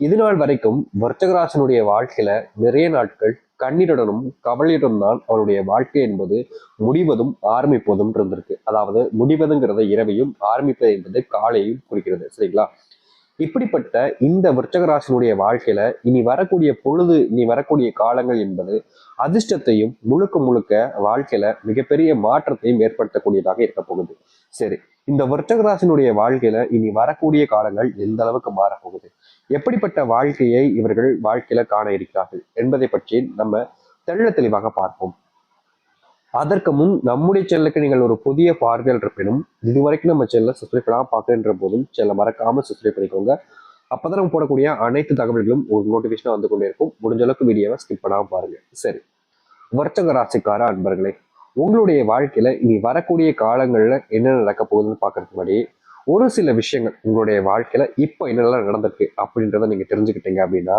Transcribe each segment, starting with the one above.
இது நாள் வரைக்கும் வர்த்தகராசனுடைய வாழ்க்கையில நிறைய நாட்கள் கண்ணீருடனும் கவலையுடன் தான் அவருடைய வாழ்க்கை என்பது முடிவதும் ஆரம்பிப்பதும் இருந்திருக்கு. அதாவது முடிவதுங்கிறத இரவையும் ஆரம்பிப்பது என்பது காலையும் குறிக்கிறது. சரிங்களா? இப்படிப்பட்ட இந்த விருச்சகராசனுடைய வாழ்க்கையில இனி வரக்கூடிய பொழுது இனி வரக்கூடிய காலங்கள் என்பது அதிர்ஷ்டத்தையும் முழுக்க முழுக்க வாழ்க்கையில மிகப்பெரிய மாற்றத்தையும் ஏற்படுத்தக்கூடியதாக இருக்க போகுது. சரி இந்த விருச்சகராசனுடைய வாழ்க்கையில இனி வரக்கூடிய காலங்கள் எந்த அளவுக்கு மாறப்போகுது? எப்படிப்பட்ட வாழ்க்கையை இவர்கள் வாழ்க்கையில காண இருக்கிறார்கள் என்பதை பற்றி நம்ம தெள்ள தெளிவாக பார்ப்போம். அதற்கு முன் நம்முடைய சேனலுக்கு நீங்கள் ஒரு புதிய பார்வையாளர் இருப்பினும் இதுவரைக்கும் நம்ம சேனலை சப்ஸ்கிரைப் பண்ணாமல் பார்க்கின்ற போதும் சேனலை மறக்காமல் சப்ஸ்கிரைப் பண்ணிக்கோங்க. அப்பதான் நம்ம போடக்கூடிய அனைத்து தகவல்களும் ஒரு நோட்டிஃபிகேஷனாக வந்து கொண்டே இருக்கும். முடிஞ்ச அளவுக்கு வீடியோவை ஸ்கிப் பண்ணாமல் பாருங்க. சரி. வர்த்தக ராசிக்கார அன்பர்களே உங்களுடைய வாழ்க்கையில இனி வரக்கூடிய காலங்கள்ல என்ன நடக்க போகுதுன்னு பார்க்கறதுக்கு முன்னாடி ஒரு சில விஷயங்கள் உங்களுடைய வாழ்க்கையில இப்போ என்னெல்லாம் நடந்திருக்கு அப்படின்றத நீங்க தெரிஞ்சுக்கிட்டீங்க அப்படின்னா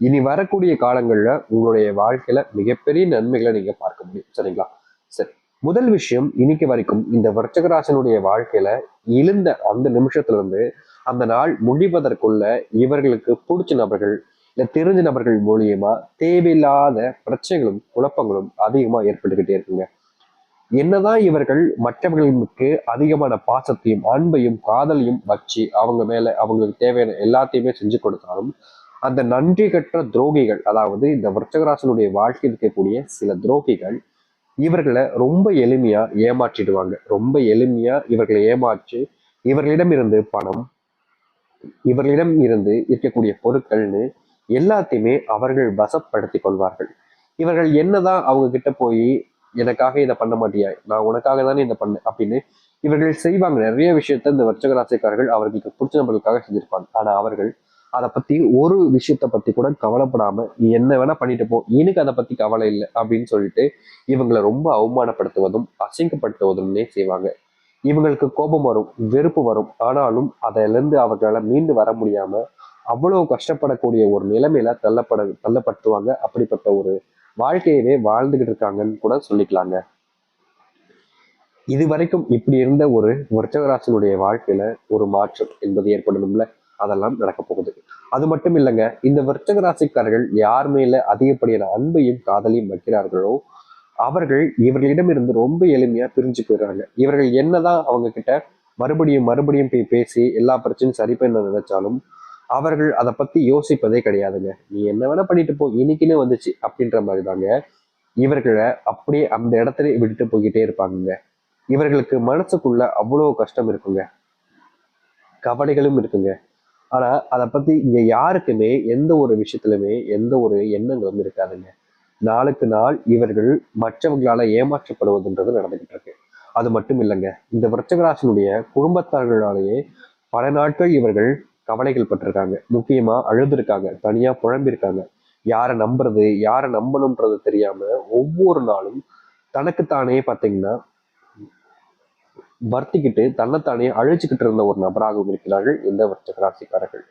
இனி வரக்கூடிய காலங்கள்ல உங்களுடைய வாழ்க்கையில மிகப்பெரிய நன்மைகளை நீங்க பார்க்க முடியும். சரிங்களா? சரி முதல் விஷயம் இன்னைக்கு வரைக்கும் இந்த விருச்சகராசனுடைய வாழ்க்கையில எழுந்த அந்த நிமிஷத்துல இருந்து அந்த நாள் முடிவதற்குள்ள இவர்களுக்கு பிடிச்ச நபர்கள் இல்ல தெரிஞ்ச நபர்கள் மூலியமா தேவையில்லாத பிரச்சனைகளும் குழப்பங்களும் அதிகமா ஏற்பட்டுக்கிட்டே இருக்குங்க. என்னதான் இவர்கள் மற்றவர்களுக்கு அதிகமான பாசத்தையும் அன்பையும் காதலையும் வச்சு அவங்க மேல அவங்களுக்கு தேவையான எல்லாத்தையுமே செஞ்சு கொடுத்தாலும் அந்த நன்றி கற்ற துரோகிகள் அதாவது இந்த விருச்சகராசனுடைய வாழ்க்கையில் இருக்கக்கூடிய சில துரோகிகள் இவர்களை ரொம்ப எளிமையா ஏமாற்றிடுவாங்க. ரொம்ப எளிமையா இவர்களை ஏமாற்றி இவர்களிடம் இருந்து பணம் இவர்களிடம் இருந்து இருக்கக்கூடிய பொருட்கள்னு எல்லாத்தையுமே அவர்கள் வசப்படுத்தி கொள்வார்கள். இவர்கள் என்னதான் அவங்க கிட்ட போய் எனக்காக இதை பண்ண மாட்டியா? நான் உனக்காக தானே இதை பண்ணேன்? அப்படின்னு இவர்கள் செய்வாங்க. நிறைய விஷயத்த இந்த வர்ச்சகராசிக்காரர்கள் அவர்களுக்கு பிடிச்ச நபர்களுக்காக செஞ்சிருப்பாங்க. ஆனா அவர்கள் அதை பத்தி ஒரு விஷயத்த பத்தி கூட கவலைப்படாம நீ என்ன வேணா பண்ணிட்டு போ. எனக்கு அதை பத்தி கவலை இல்லை அப்படின்னு சொல்லிட்டு இவங்களை ரொம்ப அவமானப்படுத்துவதும் அசிங்கப்படுத்துவதும்னே செய்வாங்க. இவங்களுக்கு கோபம் வரும் வெறுப்பு வரும். ஆனாலும் அதிலிருந்து அவர்களால் மீண்டு வர முடியாம அவ்வளவு கஷ்டப்படக்கூடிய ஒரு நிலைமையில தள்ளப்பட தள்ளப்படுத்துவாங்க. அப்படிப்பட்ட ஒரு வாழ்க்கையவே வாழ்ந்துகிட்டு இருக்காங்கன்னு கூட சொல்லிக்கலாங்க. இது வரைக்கும் இப்படி இருந்த ஒரு விருச்சகராசனுடைய வாழ்க்கையில ஒரு மாற்றம் என்பது ஏற்படணும்ல? அதெல்லாம் நடக்க போகுது. அது மட்டும் இல்லைங்க இந்த விருச்சக ராசிக்காரர்கள் யார் மேல அதிகப்படியான அன்பையும் காதலையும் வைக்கிறார்களோ அவர்கள் இவர்களிடமிருந்து ரொம்ப எளிமையா பிரிஞ்சு போயிடுறாங்க. இவர்கள் என்னதான் அவங்க கிட்ட மறுபடியும் மறுபடியும் போய் பேசி எல்லா பிரச்சனையும் சரி பண்ண நினைச்சாலும் அவர்கள் அதை பத்தி யோசிப்பதே கிடையாதுங்க. நீ என்ன வேணா பண்ணிட்டு போ இன்னைக்குன்னு வந்துச்சு அப்படின்ற மாதிரி தாங்க இவர்களை அப்படியே அந்த இடத்துல விட்டுட்டு போய்கிட்டே இருப்பாங்க இவர்களுக்கு மனசுக்குள்ள அவ்வளோ கஷ்டம் இருக்குங்க. கவலைகளும் இருக்குங்க. ஆனால் அதை பற்றி இங்கே யாருக்குமே எந்த ஒரு விஷயத்துலையுமே எந்த ஒரு எண்ணங்களும் இருக்காதுங்க. நாளுக்கு நாள் இவர்கள் மற்றவர்களால் ஏமாற்றப்படுவதுன்றது நடந்துகிட்டு இருக்கு. அது மட்டும் இல்லைங்க. இந்த விருச்சகராசனுடைய குடும்பத்தார்களாலேயே பல நாட்கள் இவர்கள் கவலைகள் பட்டிருக்காங்க. முக்கியமா அழுதுருக்காங்க. தனியா புழம்பிருக்காங்க யாரை நம்புறது யாரை நம்பணும்ன்றது தெரியாம ஒவ்வொரு நாளும் தனக்குத்தானே பார்த்தீங்கன்னா வர்த்திக்கிட்டு தன்னைத்தானே அழிச்சுக்கிட்டு இருந்த ஒரு நபராகவும் இருக்கிறார்கள் இந்த வர்த்தக ராசிக்காரர்கள்.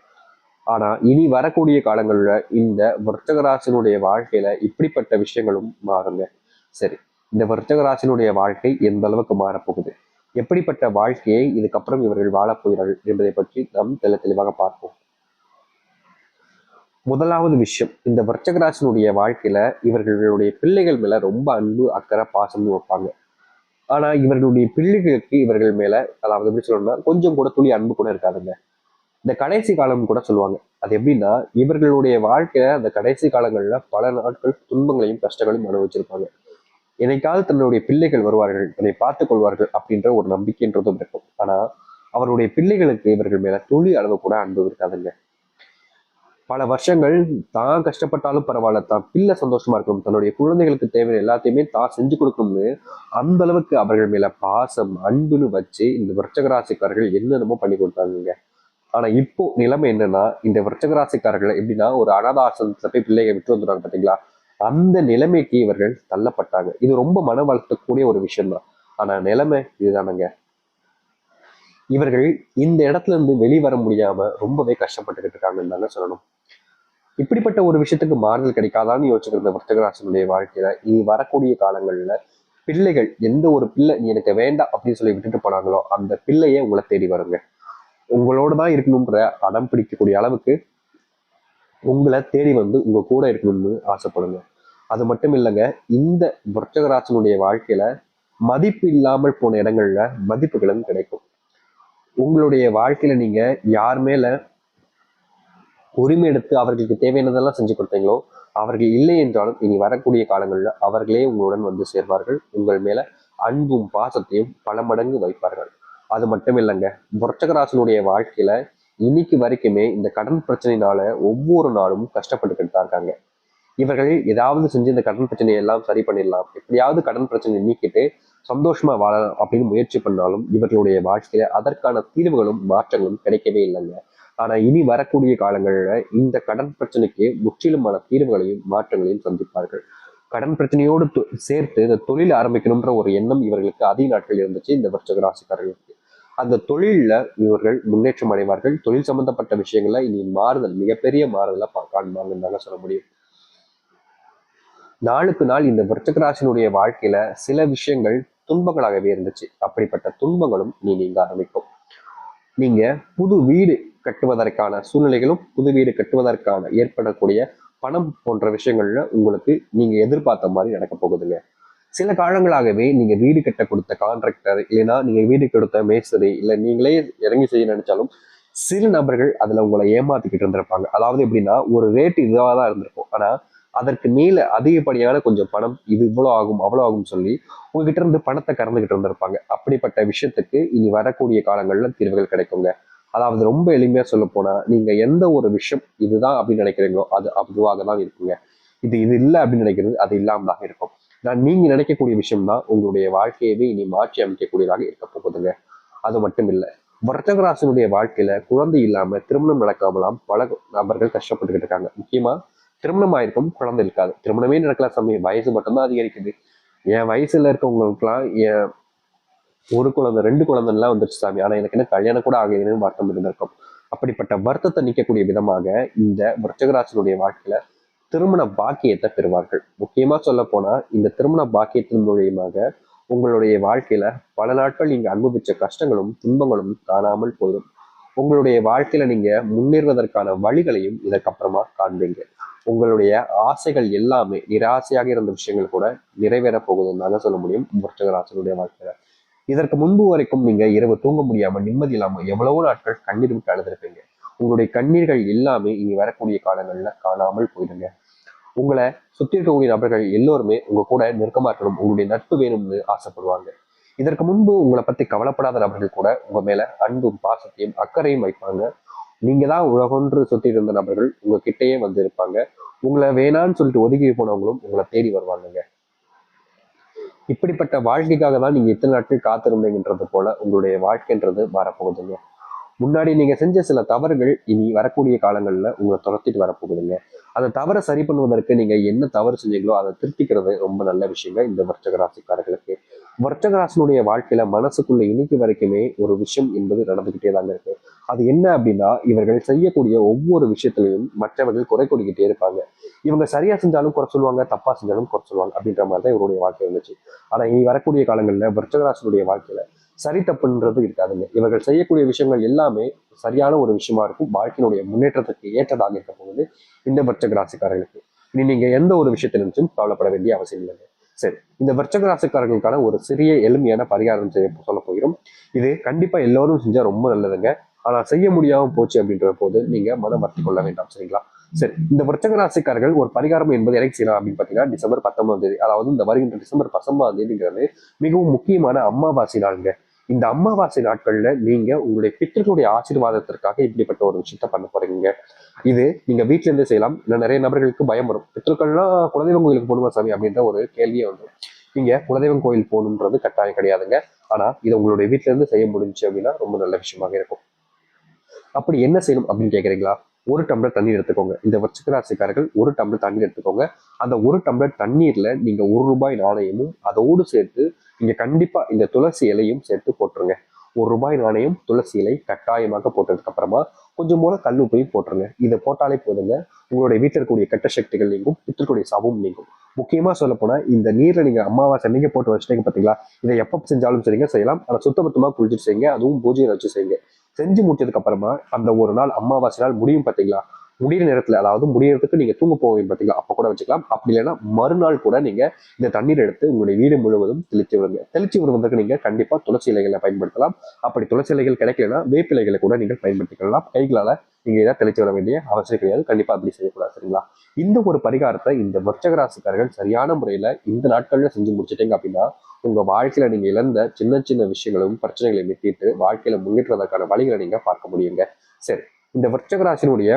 ஆனா இனி வரக்கூடிய காலங்களில் இந்த வர்த்தக வாழ்க்கையில இப்படிப்பட்ட விஷயங்களும் மாறுங்க. சரி இந்த வர்த்தக வாழ்க்கை எந்த அளவுக்கு மாறப்போகுது? எப்படிப்பட்ட வாழ்க்கையை இதுக்கப்புறம் இவர்கள் வாழப்போகிறார்கள் என்பதை பற்றி நாம் தெல தெளிவாக பார்ப்போம். முதலாவது விஷயம் இந்த வர்த்தக வாழ்க்கையில இவர்களுடைய பிள்ளைகள் மேல ரொம்ப அன்பு அக்கறை பாசம்னு வைப்பாங்க. ஆனால் இவர்களுடைய பிள்ளைகளுக்கு இவர்கள் மேலே அதாவது எப்படி சொல்லணும்னா கொஞ்சம் கூட துளி அன்பு கூட இருக்காதுங்க. இந்த கடைசி காலம் கூட சொல்லுவாங்க. அது எப்படின்னா இவர்களுடைய வாழ்க்கையில அந்த கடைசி காலங்களில் பல நாட்கள் துன்பங்களையும் கஷ்டங்களையும் அனுபவிச்சிருப்பாங்க. என்னைக்காவது தன்னுடைய பிள்ளைகள் வருவார்கள் தன்னை பார்த்துக் கொள்வார்கள் அப்படின்ற ஒரு நம்பிக்கைன்றதும் இருக்கும். ஆனால் அவருடைய பிள்ளைகளுக்கு இவர்கள் மேல துளி அளவு கூட அன்பு இருக்காதுங்க. பல வருஷங்கள் தான் கஷ்டப்பட்டாலும் பரவாயில்ல தான் பிள்ளை சந்தோஷமா இருக்கணும் தன்னுடைய குழந்தைகளுக்கு தேவையான எல்லாத்தையுமே தான் செஞ்சு கொடுக்கணும்னு அந்த அளவுக்கு அவர்கள் மேல பாசம் அன்புன்னு வச்சு இந்த விரச்சகராசிக்காரர்கள் என்னென்னமோ பண்ணி கொடுத்தாங்க ஆனா இப்போ நிலைமை என்னன்னா இந்த விருச்சகராசிக்காரர்கள் எப்படின்னா ஒரு அனாதாசனத்துல போய் பிள்ளைகளை விட்டு வந்துடுறாங்க பாத்தீங்களா? அந்த நிலைமைக்கு இவர்கள் தள்ளப்பட்டாங்க. இது ரொம்ப மன வளர்த்தக்கூடிய ஒரு விஷயம் தான் ஆனா நிலைமை இதுதானங்க. இவர்கள் இந்த இடத்துல இருந்து வெளிவர முடியாம ரொம்பவே கஷ்டப்பட்டுக்கிட்டு இருக்காங்கன்னு தாங்க சொல்லணும். இப்படிப்பட்ட ஒரு விஷயத்துக்கு மாறுதல் கிடைக்காதான்னு யோசிச்சிருந்த விருத்தகராசனுடைய வாழ்க்கையில இனி வரக்கூடிய காலங்கள்ல பிள்ளைகள் எந்த ஒரு பிள்ளை நீ எனக்கு வேண்டாம் அப்படின்னு சொல்லி விட்டுட்டு போனாங்களோ அந்த பிள்ளையே உங்களை தேடி வருங்க. உங்களோட தான் இருக்கணுன்ற அடம் பிடிக்கக்கூடிய அளவுக்கு உங்களை தேடி வந்து உங்க கூட இருக்கணும்னு ஆசைப்படுங்க. அது மட்டும் இல்லைங்க இந்த விருச்சகராசனுடைய வாழ்க்கையில மதிப்பு இல்லாமல் போன இடங்கள்ல மதிப்புகளும் கிடைக்கும். உங்களுடைய வாழ்க்கையில நீங்க யார் மேல உரிமை எடுத்து அவர்களுக்கு தேவையானதெல்லாம் செஞ்சு கொடுத்தீங்களோ அவர்கள் இல்லை என்றாலும் இனி வரக்கூடிய காலங்களில் அவர்களே உங்களுடன் வந்து சேர்வார்கள். உங்கள் மேல அன்பும் பாசத்தையும் பல மடங்கு வைப்பார்கள். அது மட்டும் இல்லைங்க புரட்சகராசனுடைய வாழ்க்கையில இன்னைக்கு வரைக்குமே இந்த கடன் பிரச்சனையினால ஒவ்வொரு நாளும் கஷ்டப்பட்டுக்கிட்டு தான் இருக்காங்க. இவர்கள் ஏதாவது செஞ்சு இந்த கடன் பிரச்சனையை எல்லாம் சரி பண்ணிடலாம். எப்படியாவது கடன் பிரச்சனையை நீக்கிட்டு சந்தோஷமா வாழலாம் அப்படின்னு முயற்சி பண்ணாலும் இவர்களுடைய வாழ்க்கையில அதற்கான தீர்வுகளும் மாற்றங்களும் கிடைக்கவே இல்லைங்க. ஆனா இனி வரக்கூடிய காலங்களில் இந்த கடன் பிரச்சனைக்கு முற்றிலுமான தீர்வுகளையும் மாற்றங்களையும் சந்திப்பார்கள். கடன் பிரச்சனையோடு தொ- சேர்த்து இந்த தொழில் ஆரம்பிக்கணும்ன்ற ஒரு எண்ணம் இவர்களுக்கு அதிக நாட்கள் இருந்துச்சு இந்த வருஷ ராசிக்காரர்களுக்கு. அந்த தொழிலில் இவர்கள் முன்னேற்றம் அடைவார்கள். தொழில் சம்பந்தப்பட்ட விஷயங்கள்ல இனி மாறுதல் மிகப்பெரிய மாறுதலை பா- காண்பாங்கன்னு தாங்க சொல்ல முடியும். நாளுக்கு நாள் இந்த விருச்சக ராசினுடைய வாழ்க்கையில சில விஷயங்கள் துன்பங்களாகவே இருந்துச்சு. அப்படிப்பட்ட துன்பங்களும் நீ நீங்க ஆரம்பிக்கும் நீங்க புது வீடு கட்டுவதற்கான சூழ்நிலைகளும் புது வீடு கட்டுவதற்கான ஏற்படக்கூடிய பணம் போன்ற விஷயங்கள்ல உங்களுக்கு நீங்க எதிர்பார்த்த மாதிரி நடக்க போகுதுங்க. சில காலங்களாகவே நீங்க வீடு கட்ட கொடுத்த கான்ட்ராக்டர் இல்லைன்னா நீங்க வீடு கொடுத்த மேஸ்திரி இல்ல நீங்களே இறங்கி செய்ய நினைச்சாலும் சில நபர்கள் அதுல உங்களை ஏமாத்திக்கிட்டு இருந்திருப்பாங்க. அதாவது எப்படின்னா ஒரு ரேட் இதுவாக தான் இருந்திருக்கும். ஆனா அதற்கு மேல அதிகப்படியான கொஞ்சம் பணம் இது இவ்வளோ ஆகும் அவ்வளோ ஆகும் சொல்லி உங்ககிட்ட இருந்து பணத்தை கறந்துகிட்டு இருந்திருப்பாங்க. அப்படிப்பட்ட விஷயத்துக்கு இனி வரக்கூடிய காலங்களில் தீர்வுகள் கிடைக்குங்க. அதாவது ரொம்ப எளிமையா சொல்ல போனால் நீங்க எந்த ஒரு விஷயம் இதுதான் அப்படின்னு நினைக்கிறீங்களோ அது அதுவாக தான் இருக்குங்க. இது இது இல்லை அப்படின்னு நினைக்கிறது அது இல்லாம தான் இருக்கும். நான் நீங்க நினைக்கக்கூடிய விஷயம் தான் உங்களுடைய வாழ்க்கையவே இனி மாற்றி அமைக்கக்கூடியதாக இருக்க போகுதுங்க. அது மட்டும் இல்லை வர்த்தகராசனுடைய வாழ்க்கையில குழந்தை இல்லாம திருமணம் நடக்காமலாம் பல நபர்கள் கஷ்டப்பட்டுக்கிட்டு இருக்காங்க. முக்கியமா திருமணம் ஆயிருக்கும் குழந்தை இருக்காது. திருமணமே நடக்கல சமயம் வயசு மட்டும்தான் அதிகரிக்குது. என் வயசுல இருக்கவங்களுக்குலாம் என் ஒரு குழந்தை ரெண்டு குழந்தைலாம் வந்துருச்சு சாமி. ஆனா எனக்கு என்ன கல்யாணம் கூட ஆகலைன்னு வருத்தம் இருந்திருக்கும். அப்படிப்பட்ட வருத்தத்தை நிற்கக்கூடிய விதமாக இந்த விருச்சகராசனுடைய வாழ்க்கையில திருமண பாக்கியத்தை பெறுவார்கள். முக்கியமா சொல்ல போனா இந்த திருமண பாக்கியத்தின் மூலியமாக உங்களுடைய வாழ்க்கையில பல நாட்கள் நீங்க அனுபவிச்ச கஷ்டங்களும் துன்பங்களும் காணாமல் போயிடும். உங்களுடைய வாழ்க்கையில நீங்க முன்னேறுவதற்கான வழிகளையும் இதற்கப்புறமா காண்பீங்க. உங்களுடைய ஆசைகள் எல்லாமே நிராசையாக இருந்த விஷயங்கள் கூட நிறைவேற போகுதுன்னு தாங்க சொல்ல முடியும். விருச்சகராசனுடைய வாழ்க்கையில. இதற்கு முன்பு வரைக்கும் நீங்க இரவு தூங்க முடியாம நிம்மதி இல்லாம எவ்வளவோ நாட்கள் கண்ணீர் விட்டு அழுதுருப்பீங்க. உங்களுடைய கண்ணீர்கள் எல்லாமே இனி வரக்கூடிய காலங்கள்ல காணாமல் போயிடுங்க. உங்களை சுத்தி இருக்கக்கூடிய நபர்கள் எல்லோருமே உங்க கூட நெருக்கமா இருக்கணும் உங்களுடைய நட்பு வேணும்னு ஆசைப்படுவாங்க. இதற்கு முன்பு உங்களை பத்தி கவலைப்படாத நபர்கள் கூட உங்க மேல அன்பும் பாசத்தையும் அக்கறையும் வைப்பாங்க. நீங்க தான் உலகொன்று சுத்திட்டு இருந்த நபர்கள் உங்க கிட்டேயே வந்து இருப்பாங்க உங்களை வேணான்னு சொல்லிட்டு ஒதுக்கி போனவங்களும் உங்களை தேடி வருவாங்கங்க. இப்படிப்பட்ட வாழ்க்கைக்காக தான் நீங்க இத்தனை நாட்கள் காத்திருந்தீங்கன்றது போல உங்களுடைய வாழ்க்கைன்றது வரப்போகுதுங்க. முன்னாடி நீங்க செஞ்ச சில தவறுகள் இனி வரக்கூடிய காலங்கள்ல உங்களை துரத்திட்டு வரப்போகுதுங்க. அந்த தவறை சரி பண்ணுவதற்கு நீங்க என்ன தவறு செஞ்சீங்களோ அதை திருத்திக்கிறது ரொம்ப நல்ல விஷயங்க இந்த வர்ச்சக ராசிக்காரர்களுக்கு. வர்த்தகராசனுடைய வாழ்க்கையில மனசுக்குள்ள இன்னைக்கு வரைக்குமே ஒரு விஷயம் என்பது நடந்துகிட்டே தாங்க இருக்கு. அது என்ன அப்படின்னா இவர்கள் செய்யக்கூடிய ஒவ்வொரு விஷயத்திலையும் மற்றவர்கள் குறை கூடிக்கிட்டே இருப்பாங்க. இவங்க சரியா செஞ்சாலும் குறை சொல்லுவாங்க தப்பா செஞ்சாலும் குறை சொல்லுவாங்க அப்படின்ற மாதிரி தான் இவருடைய வாழ்க்கை இருந்துச்சு. ஆனா இனி வரக்கூடிய காலங்களில் வர்த்தகராசனுடைய வாழ்க்கையில சரி தப்புன்றது இருக்காதுங்க. இவர்கள் செய்யக்கூடிய விஷயங்கள் எல்லாமே சரியான ஒரு விஷயமா இருக்கும். வாழ்க்கையினுடைய முன்னேற்றத்துக்கு ஏற்றதாக இருக்க போகுது இந்த விருச்சக ராசிக்காரர்களுக்கு இனி நீங்க எந்த ஒரு விஷயத்தை கவலைப்பட வேண்டிய அவசியம் இல்லைங்க. சரி இந்த விருச்சக ராசிக்காரர்களுக்கான ஒரு சிறிய எளிமையான பரிகாரம் செய்ய சொல்ல போகிறோம். இது கண்டிப்பா எல்லோரும் செஞ்சா ரொம்ப நல்லதுங்க. ஆனா செய்ய முடியாம போச்சு அப்படின்ற போது நீங்க மனம் வருத்தி கொள்ள வேண்டாம் சரிங்களா? சரி இந்த விருச்சக ராசிக்காரர்கள் ஒரு பரிகாரம் என்பது எனக்கு செய்யலாம் அப்படின்னு பாத்தீங்கன்னா டிசம்பர் பத்தொன்பதாம் தேதி அதாவது இந்த வருகின்ற டிசம்பர் பத்தொன்பதாம் தேதிங்கிறது மிகவும் முக்கியமான அம்மாவாசி நாளுங்க. இந்த அமாவாசை நாட்கள்ல நீங்க உங்களுடைய பித்தர்களுடைய ஆசீர்வாதத்திற்காக இப்படிப்பட்ட ஒரு விஷயத்த பண்ண போறீங்க. இது நீங்க வீட்டுல இருந்து செய்யலாம். இல்ல நிறைய நபர்களுக்கு பயம் வரும். பித்தர்கள்லாம் குலதெய்வம் கோயிலுக்கு போகணுமா சாமி அப்படின்ற ஒரு கேள்வியே வந்துடும். நீங்க குலதெய்வம் கோயில் போகணுன்றது கட்டாயம் கிடையாதுங்க. ஆனா இதை உங்களுடைய வீட்ல இருந்து செய்ய முடிஞ்சு அப்படின்னா ரொம்ப நல்ல விஷயமாக இருக்கும். அப்படி என்ன செய்யணும் அப்படின்னு கேக்குறீங்களா? ஒரு டம்ளர் தண்ணீர் எடுத்துக்கோங்க. இந்த வர்ச்சிக ராசிக்காரர்கள் ஒரு டம்ளர் தண்ணீர் எடுத்துக்கோங்க. அந்த ஒரு டம்ளர் தண்ணீர்ல நீங்க ஒரு ரூபாய் நாணயமும் அதோடு சேர்த்து நீங்க கண்டிப்பா இந்த துளசி இலையும் சேர்த்து போட்டுருங்க. ஒரு ரூபாய் நாணயம் துளசி இலை கட்டாயமாக போட்டதுக்கு அப்புறமா கொஞ்சம் போல கல் உப்பையும் போட்டுருங்க. இதை போட்டாலே போதுங்க. உங்களுடைய வீட்டில் இருக்கக்கூடிய கெட்ட சக்திகள் நீங்கும் பித்திருக்கூடிய சபம் நீங்கும். முக்கியமா சொல்ல போனா இந்த நீர்ல நீங்க அமாவாசை நீங்கள் போட்டு வச்சுட்டீங்க பாத்தீங்களா? இதை எப்போ செஞ்சாலும் சரிங்க செய்யலாம். ஆனா சுத்தபத்தமா குளிச்சுட்டு செய்யுங்க. அதுவும் பூஜையில் வச்சு செய்யுங்க. செஞ்சு முடிச்சதுக்கு அப்புறமா அந்த ஒரு நாள் அமாவாசை நாள் முடியும் பாத்தீங்களா? முடியிற நேரத்தில் அதாவது முடியறதுக்கு நீங்கள் தூங்க போவீங்க பார்த்தீங்களா அப்போ கூட வச்சுக்கலாம். அப்படி இல்லைன்னா மறுநாள் கூட நீங்கள் இந்த தண்ணீர் எடுத்து உங்களுடைய வீடு முழுவதும் தெளித்து விடுங்க. தெளித்து விடுவதற்கு நீங்கள் கண்டிப்பாக துளசி இலைகளை பயன்படுத்தலாம். அப்படி துளசி இலைகள் கிடைக்கலன்னா வேப்பிலைகளை கூட நீங்கள் பயன்படுத்திக்கலாம் கைகளால் நீங்கள் இதை தெளித்து விட வேண்டிய அவசியம் கிடையாது. கண்டிப்பாக அப்படி செய்யக்கூடாது சரிங்களா? இந்த ஒரு பரிகாரத்தை இந்த வர்ச்சகராசிக்காரர்கள் சரியான முறையில் இந்த நாட்களில் செஞ்சு முடிச்சிட்டீங்க அப்படின்னா உங்கள் வாழ்க்கையில் நீங்கள் இழந்த சின்ன சின்ன விஷயங்களும் பிரச்சனைகளையும் தீர்த்து வாழ்க்கையில் முன்னேற்றுவதற்கான வழிகளை நீங்கள் பார்க்க முடியுங்க. சரி. இந்த விருச்சகராசினுடைய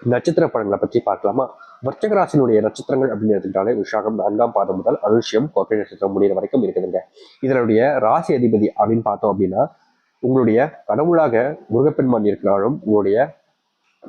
நட்சத்திர படங்களை பற்றி பார்க்கலாமா? வர்த்தக ராசினுடைய நட்சத்திரங்கள் அப்படின்னு எடுத்துக்கிட்டாலே விஷாகம் நான்காம் பாதம் முதல் அனுஷ்யம் கோட்டை நட்சத்திரம் முடிகிற வரைக்கும் இருக்குதுங்க. இதனுடைய ராசி அதிபதி அப்படின்னு பார்த்தோம் அப்படின்னா உங்களுடைய கடவுளாக முருகப்பெருமான் இருக்கிறாலும் உங்களுடைய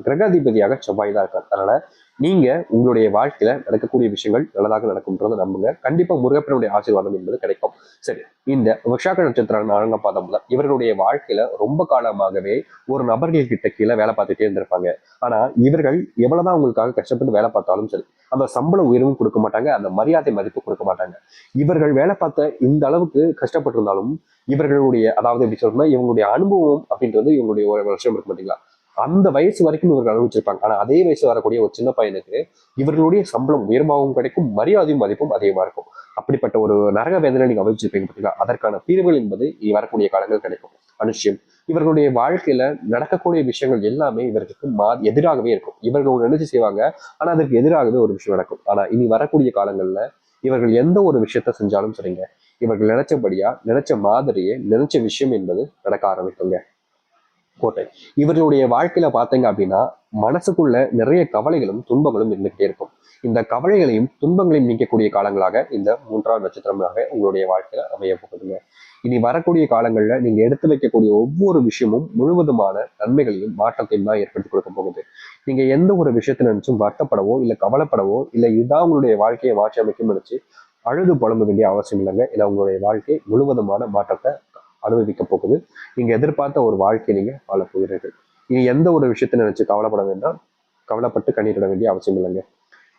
கிரகாதிபதியாக செவ்வாய் தான் இருக்கார். அதனால நீங்க உங்களுடைய வாழ்க்கையில நடக்கக்கூடிய விஷயங்கள் நல்லதாக நடக்கும்ன்றதை நம்புங்க. கண்டிப்பா முருகப்பனுடைய ஆசீர்வாதம் என்பது கிடைக்கும். சரி இந்த விஷாக நட்சத்திரம் நான்காம் பாதம் முதல் இவர்களுடைய வாழ்க்கையில ரொம்ப காலமாகவே ஒரு நபர்கள் கிட்ட கீழே வேலை பார்த்துட்டே இருந்திருப்பாங்க. ஆனா இவர்கள் எவ்வளவுதான் உங்களுக்காக கஷ்டப்பட்டு வேலை பார்த்தாலும் சரி அந்த சம்பள உயர்வும் கொடுக்க மாட்டாங்க அந்த மரியாதை மதிப்பு கொடுக்க மாட்டாங்க. இவர்கள் வேலை பார்த்த இந்த அளவுக்கு கஷ்டப்பட்டிருந்தாலும் இவர்களுடைய அதாவது எப்படி சொல்லணும்னா இவங்களுடைய அனுபவம் அப்படின்றது இவங்களுடைய ஒரு வருஷம் இருக்கு பார்த்தீங்களா அந்த வயசு வரைக்கும் இவர்கள் அனுபவிச்சிருப்பாங்க. ஆனால் அதே வயசு வரக்கூடிய ஒரு சின்ன பையனுக்கு இவர்களுடைய சம்பளம் உயர்வாகவும் கிடைக்கும் மரியாதையும் மதிப்பும் அதிகமாக இருக்கும். அப்படிப்பட்ட ஒரு நரக வேதனை நீங்கள் அனுபவிச்சிருப்பீங்க பார்த்தீங்களா அதற்கான தீர்வுகள் என்பது இனி வரக்கூடிய காலங்கள் கிடைக்கும். அனுஷ்யம். இவர்களுடைய வாழ்க்கையில நடக்கக்கூடிய விஷயங்கள் எல்லாமே இவர்களுக்கு மா எதிராகவே இருக்கும். இவர்கள் ஒரு நினைச்சு செய்வாங்க ஆனா அதற்கு எதிராகவே ஒரு விஷயம் நடக்கும். ஆனா இனி வரக்கூடிய காலங்கள்ல இவர்கள் எந்த ஒரு விஷயத்த செஞ்சாலும் சரிங்க. இவர்கள் நினைச்சபடியா நினைச்ச மாதிரியே நினைச்ச விஷயம் என்பது நடக்க ஆரம்பிக்குங்க. கோட்டை. இவர்களுடைய வாழ்க்கையில பாத்தீங்க அப்படின்னா மனசுக்குள்ள நிறைய கவலைகளும் துன்பங்களும் இருந்துகிட்டே இருக்கும். இந்த கவலைகளையும் துன்பங்களையும் நீக்கக்கூடிய காலங்களாக இந்த மூன்றாம் நட்சத்திரமாக உங்களுடைய வாழ்க்கையில அமைய போகுதுங்க. இனி வரக்கூடிய காலங்கள்ல நீங்க எடுத்து வைக்கக்கூடிய ஒவ்வொரு விஷயமும் முழுவதுமான நன்மைகளையும் மாற்றத்தையும் தான் ஏற்படுத்தி கொடுக்க போகுது. நீங்க எந்த ஒரு விஷயத்தை நினைச்சும் வருத்தப்படவோ இல்ல கவலைப்படவோ இல்ல இதுதான் உங்களுடைய வாழ்க்கையை மாற்றி அமைக்கும் நினைச்சு அழுது புலம்ப வேண்டிய அவசியம் இல்லைங்க. இல்லை உங்களுடைய வாழ்க்கை முழுவதுமான மாற்றத்தை அனுபவிக்க போகுது. நீங்க எதிர்பார்த்த ஒரு வாழ்க்கை நீங்க வாழ போகிறீர்கள். இனி எந்த ஒரு விஷயத்தை நினைச்சு கவலைப்பட வேண்டாம். கவலைப்பட்டு கண்ணீரிட வேண்டிய அவசியம் இல்லைங்க.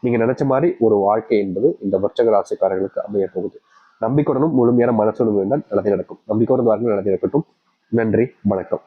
நீங்க நினைச்ச மாதிரி ஒரு வாழ்க்கை என்பது இந்த வர்ச்சக ராசிக்காரர்களுக்கு அமைய போகுது. நம்பிக்கையுடனும் முழுமையான மனசுடன் இருந்தால் நடந்து நடக்கும். நம்பிக்கையுடன் வாருங்கள் நல்லதே நடக்கட்டும். நன்றி வணக்கம்.